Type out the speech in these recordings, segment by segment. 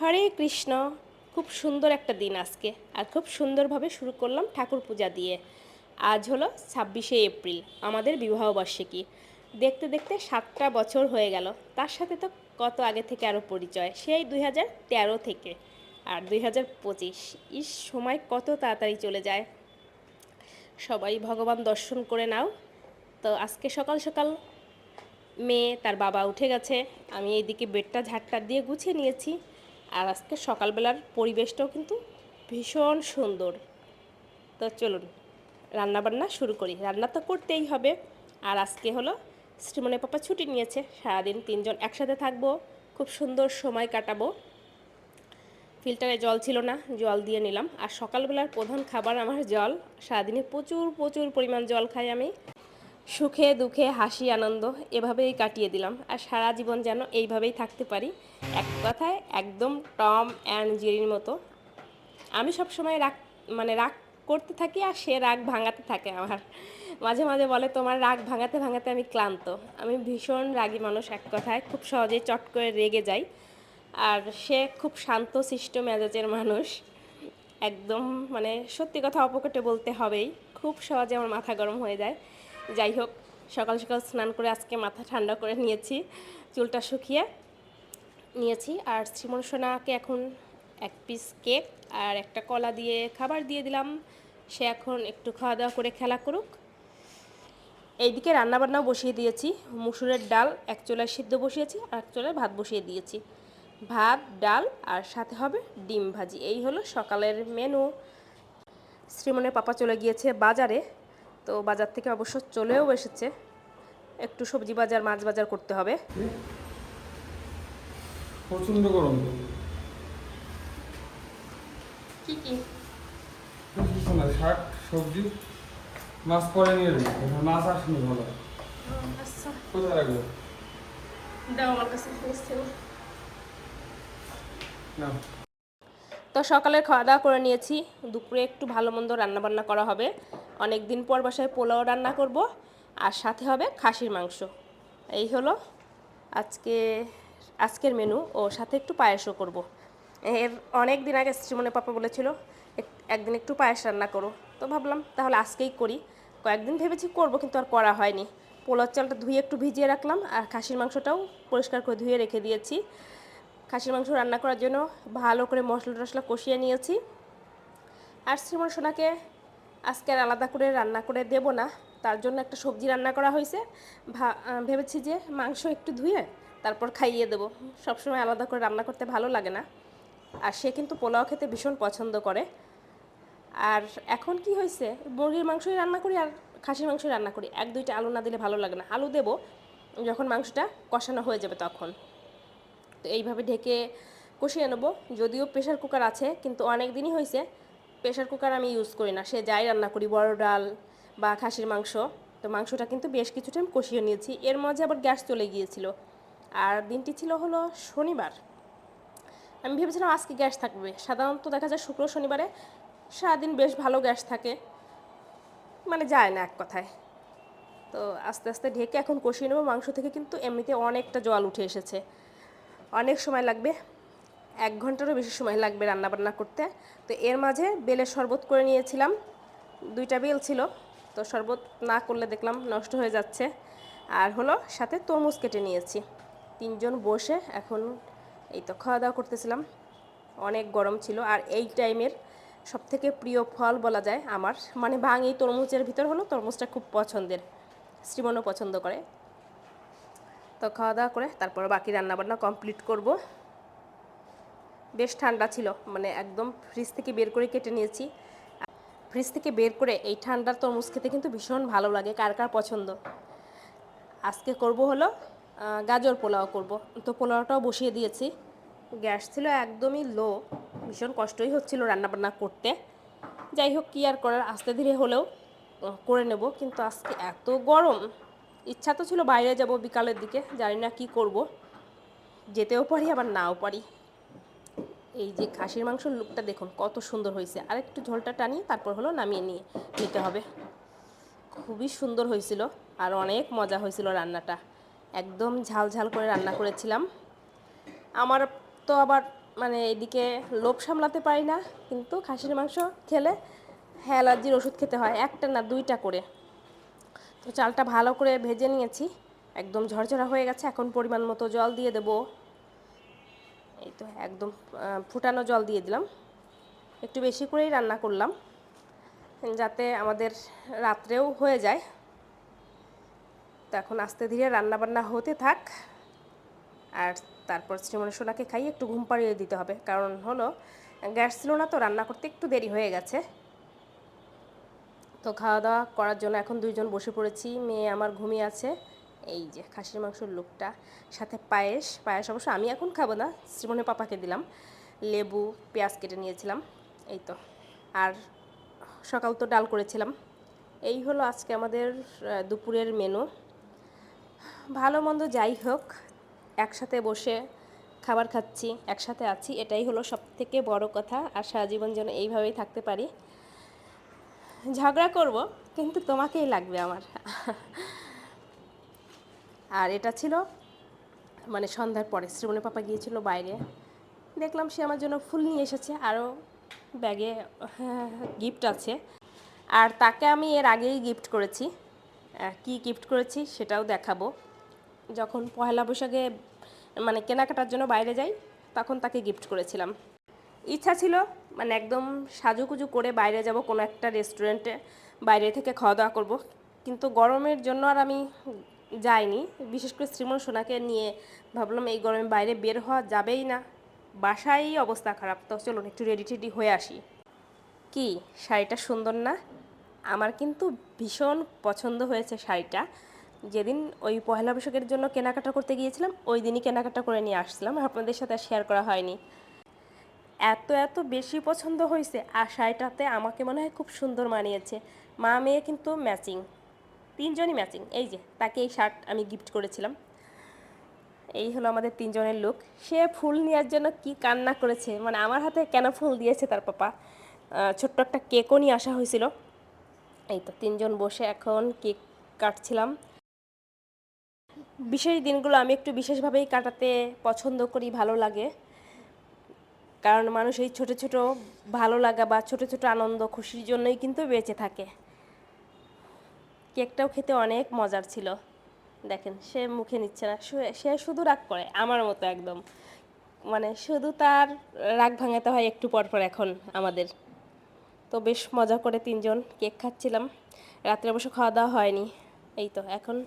হরে কৃষ্ণ। খুব সুন্দর একটা দিন আজকে। আর খুব সুন্দরভাবে শুরু করলাম ঠাকুর পূজা দিয়ে। আজ হলো ছাব্বিশে এপ্রিল, আমাদের বিবাহবার্ষিকী দেখতে দেখতে সাতটা বছর হয়ে গেল। তার সাথে তো কত আগে থেকে আরও পরিচয়? সেই দুই হাজার তেরো থেকে। আর দুই হাজার পঁচিশ, ইস, সময় কত তাড়াতাড়ি চলে যায়। সবাই ভগবান দর্শন করে নাও। তো আজকে সকাল সকাল মেয়ে, তার বাবা উঠে গেছে। আমি এইদিকে বেডটা ঝাড়টা দিয়ে গুছিয়ে নিয়েছি। আর আজকে সকালবেলার পরিবেশটাও কিন্তু ভীষণ সুন্দর। তো চলুন, রান্নাবান্না শুরু করি। রান্না তো করতেই হবে। আর আজকে হলো শ্রীমনের পাপা ছুটি নিয়েছে। সারাদিন তিনজন একসাথে থাকব, খুব সুন্দর সময় কাটাবো। ফিল্টারে জল ছিল না, জল দিয়ে নিলাম। আর সকালবেলার প্রধান খাবার আমার জল। সারাদিনে প্রচুর প্রচুর পরিমাণ জল খাই আমি। সুখে, দুঃখে, হাসি, আনন্দ এভাবেই কাটিয়ে দিলাম আর সারা জীবন যেন এইভাবেই থাকতে পারি। এক কথায় একদম টম অ্যান্ড জেরির মতো। আমি সব সময় রাগ মানে রাগ করতে থাকি আর সে রাগ ভাঙাতে থাকে আমার। মাঝে মাঝে বলে, তোমার রাগ ভাঙাতে ভাঙাতে আমি ক্লান্ত। আমি ভীষণ রাগী মানুষ এক কথায়, খুব সহজেই চট করে রেগে যাই। আর সে খুব শান্ত শিষ্ট মেজাজের মানুষ। একদম মানে সত্যি কথা অপকটে বলতে হবেই। খুব সহজে আমার মাথা গরম হয়ে যায়। যাই হোক, সকাল সকাল স্নান করে আজকে মাথা ঠান্ডা করে নিয়েছি, চুলটা শুকিয়ে নিয়েছি। আর শ্রীমন সোনাকে এখন এক পিস কেক আর একটা কলা দিয়ে খাবার দিয়ে দিলাম। সে এখন একটু খাওয়া দাওয়া করে খেলা করুক। এইদিকে রান্নাবান্নাও বসিয়ে দিয়েছি। মুসুরের ডাল এক চোলায় সিদ্ধ বসিয়েছি আর এক চোলায় ভাত বসিয়ে দিয়েছি। ভাত, ডাল আর সাথে হবে ডিম ভাজি। এই হলো সকালের মেনু শ্রীমনের পাপা চলে গিয়েছে বাজারে। তো বাজার থেকে অবশ্য চলেও এসেছে। একটু সবজি বাজার মাছ বাজার করতে হবে। প্রচণ্ড গরম কি কি? শাক সবজি মাছ পরে নিয়ে যাব। মাছ আসেনি ভালো। আচ্ছা। কোথায় রাখব? দাও আমার কাছে না তো সকালে খাওয়া দাওয়া করে নিয়েছি। দুপুরে একটু ভালো মন্দ রান্নাবান্না করা হবে। অনেক দিন পর বাসায় পোলাও রান্না করব আর সাথে হবে খাসির মাংস। এই হলো আজকে, আজকের মেনু ও সাথে একটু পায়েসও করব। এর অনেক দিন আগে শ্রীমনে পাপা বলেছিল একদিন একটু পায়েস রান্না করো। তো ভাবলাম তাহলে আজকেই করি। কয়েকদিন ভেবেছি করব কিন্তু আর করা হয়নি। পোলার চালটা ধুয়ে একটু ভিজিয়ে রাখলাম আর খাসির মাংসটাও পরিষ্কার করে ধুয়ে রেখে দিয়েছি। খাসির মাংস রান্না করার জন্য ভালো করে মশলা টশলা কষিয়ে নিয়েছি। আর শ্রীমন সোনাকে আজকে আর আলাদা করে রান্না করে দেব না, তার জন্য একটা সবজি রান্না করা হয়েছে। ভেবেছি যে মাংস একটু ধুয়ে তারপর খাইয়ে দেবো। সবসময় আলাদা করে রান্না করতে ভালো লাগে না। আর সে কিন্তু পোলাও খেতে ভীষণ পছন্দ করে। আর এখন কি হয়েছে? মুরগির মাংসই রান্না করি আর খাসির মাংসই রান্না করি। এক দুইটা আলু না দিলে ভালো লাগে না। আলু দেবো, যখন মাংসটা কষানো হয়ে যাবে তখন। তো এইভাবে ঢেকে কষিয়ে নেব। যদিও প্রেশার কুকার আছে, কিন্তু অনেক দিনই হয়েছে প্রেশার কুকার আমি ইউজ করি না। সে যাই রান্না করি, বড় ডাল বা খাসির মাংস, তো মাংসটা কিন্তু বেশ কিছু টাইম কষিয়ে নিয়েছি। এর মাঝে আবার গ্যাস চলে গিয়েছিল। আর দিনটি ছিল হলো শনিবার। আমি ভেবেছিলাম আজকে গ্যাস থাকবে। সাধারণত দেখা যায় শুক্র শনিবারে সারাদিন বেশ ভালো গ্যাস থাকে। মানে যায় না এক কথায়। তো আস্তে আস্তে ঢেকে এখন কষিয়ে নেব। মাংস থেকে কিন্তু এমনিতে অনেকটা জল উঠে এসেছে। অনেক সময় লাগবে, এক ঘন্টারও বেশি সময় লাগবে রান্না বান্না করতে। তো এর মাঝে বেলের শরবত করে নিয়েছিলাম, দুইটা বেল ছিল। তো শরবত না করলে দেখলাম নষ্ট হয়ে যাচ্ছে। আর হলো সাথে তরমুজ কেটে নিয়েছি। তিনজন বসে এখন এই তো খাওয়া দাওয়া করতেছিলাম। অনেক গরম ছিল। আর এই টাইমের সবথেকে প্রিয় ফল বলা যায় আমার। মানে ভাঙ এই তরমুজের ভিতর হলো তরমুজটা খুব পছন্দের, শ্রীমনও পছন্দ করে। তো খাওয়া দাওয়া করে তারপর বাকি রান্নাবান্না কমপ্লিট করব। বেশ ঠান্ডা ছিল মানে একদম ফ্রিজ থেকে বের করে কেটে নিয়েছি। ফ্রিজ থেকে বের করে এই ঠান্ডার তরমুজ খেতে কিন্তু ভীষণ ভালো লাগে, কার কার পছন্দ? আজকে করব হলো গাজর পোলাও করব। তো পোলাওটাও বসিয়ে দিয়েছি। গ্যাস ছিল একদমই লো, ভীষণ কষ্টই হচ্ছিল রান্নাবান্না করতে। যাই হোক, কী আর করার, আস্তে ধীরে হলেও করে নেব। কিন্তু আজকে এত গরম ইচ্ছা তো ছিল বাইরে যাব বিকালের দিকে, জানি না কি করব। যেতেও পারি, আবার নাও পারি। এই যে খাসির মাংসের লুকটা দেখুন, কত সুন্দর হয়েছে। আর একটু ঝোলটা টানিয়ে তারপর হলো নামিয়ে নিয়ে নিতে হবে। খুবই সুন্দর হয়েছিল, আর অনেক মজা হয়েছিল রান্নাটা। একদম ঝাল ঝাল করে রান্না করেছিলাম। আমার তো আবার মানে এদিকে লোভ সামলাতে পারি না, কিন্তু খাসির মাংস খেলে হ্যাঁ অ্যালার্জির ওষুধ খেতে হয়, একটা না দুইটা করে। তো চালটা ভালো করে ভেজে নিয়েছি। একদম ঝরঝরা হয়ে গেছে, এখন পরিমাণ মতো জল দিয়ে দেবো। এই তো একদম ফুটানো জল দিয়ে দিলাম। একটু বেশি করেই রান্না করলাম, যাতে আমাদের রাত্রেও হয়ে যায়। তো এখন আস্তে ধীরে রান্না বান্না হতে থাক, আর তারপর শ্রীমণি সোনাকে খাইয়ে একটু ঘুম পাড়িয়ে দিতে হবে। কারণ হলো, গ্যাস ছিল না তো, রান্না করতে একটু দেরি হয়ে গেছে। তো খাওয়া দাওয়া করার জন্য এখন দুইজন বসে পড়েছি, মেয়ে আমার ঘুমিয়ে আছে। এই যে খাসির মাংসের লুকটা, সাথে পায়েস পায়েস অবশ্য আমি এখন খাব না শ্রীমনের পাপাকে দিলাম। লেবু, পেঁয়াজ কেটে নিয়েছিলাম, এই তো। আর সকাল তো ডাল করেছিলাম। এই হলো আজকে আমাদের দুপুরের মেনু। ভালো মন্দ যাই হোক, একসাথে বসে খাবার খাচ্ছি, একসাথে আছি, এটাই হলো সব থেকে বড় কথা। আর সারা জীবন যেন এইভাবেই থাকতে পারি। ঝগড়া করব, কিন্তু তোমাকেই লাগবে আমার। আর এটা ছিল মানে সন্ধ্যার পরে, শ্রীমণি পাপা গিয়েছিল বাইরে। দেখলাম সে আমার জন্য ফুল নিয়ে এসেছে, আরও ব্যাগে গিফট আছে। আর তাকে আমি এর আগেই গিফট করেছি। কি গিফট করেছি সেটাও দেখাবো। যখন পয়লা বৈশাখে মানে কেনাকাটার জন্য বাইরে যাই, তখন তাকে গিফট করেছিলাম। ইচ্ছা ছিল মানে একদম সাজুকুজু করে বাইরে যাব কোনো একটা রেস্টুরেন্টে বাইরে থেকে খাওয়া দাওয়া করব। কিন্তু গরমের জন্য আর আমি যাইনি। বিশেষ করে শ্রীমন সোনাকে নিয়ে ভাবলাম এই গরমে বাইরে বের হওয়া যাবেই না। বাসায় অবস্থা খারাপ। তো চলুন একটু রেডি টেডি হয়ে আসি। কি, শাড়িটা সুন্দর না? আমার কিন্তু ভীষণ পছন্দ হয়েছে শাড়িটা। যেদিন ওই পহেলা বৈশাখের জন্য কেনাকাটা করতে গিয়েছিলাম, ওই দিনই কেনাকাটা করে নিয়ে আসছিলাম। আপনাদের সাথে শেয়ার করা হয়নি। এত এত বেশি পছন্দ হয়েছে আর শাড়িটাতে আমাকে মনে হয় খুব সুন্দর মানিয়েছে। মা মেয়ে কিন্তু ম্যাচিং তিনজনই ম্যাচিং এই যে, তাকে এই শার্ট আমি গিফট করেছিলাম। এই হলো আমাদের তিনজনের লোক সে ফুল নেওয়ার জন্য কি কান্না করেছে? মানে আমার হাতে কেন ফুল দিয়েছে তার পাপা? ছোট্ট একটা কেকও নিয়ে আসা হয়েছিল। এই তো, তিনজন বসে এখন কেক কাটছিলাম। বিশেষ দিনগুলো আমি একটু বিশেষভাবেই কাটাতে পছন্দ করি, ভালো লাগে। কারণ মানুষ এই ছোট ছোট ভালো লাগা বা ছোট ছোট আনন্দ খুশির জন্যই কিন্তু বেঁচে থাকে। কেকটাও খেতে অনেক মজার ছিল। দেখেন, সে মুখে নিচ্ছে না, সে- শুধু রাগ করে, আমার মতো একদম। মানে শুধু তার রাগ ভাঙাতে হয় একটু পর পর এখন আমাদের। তো বেশ মজা করে তিনজন কেক খাচ্ছিলাম। রাত্রে অবশ্য খাওয়া দাওয়া হয়নি। এই তো, এখন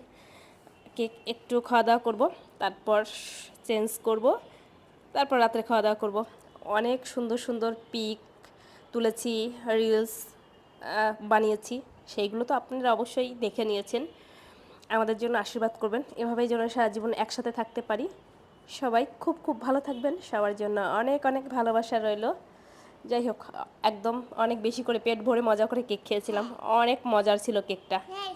কেক একটু খাওয়া দাওয়া করব, তারপর চেঞ্জ করব, তারপর রাত্রে খাওয়া দাওয়া করব। অনেক সুন্দর সুন্দর পিক তুলেছি রিলস বানিয়েছি। সেইগুলো তো আপনারা অবশ্যই দেখে নিয়েছেন। আমাদের জন্য আশীর্বাদ করবেন। এভাবেই যেন সারা জীবন একসাথে থাকতে পারি। সবাই খুব খুব ভালো থাকবেন। সবার জন্য অনেক অনেক ভালোবাসা রইল। যাই হোক, একদম অনেক বেশি করে পেট ভরে মজা করে কেক খেয়েছিলাম। অনেক মজার ছিল কেকটা। হ্যাঁ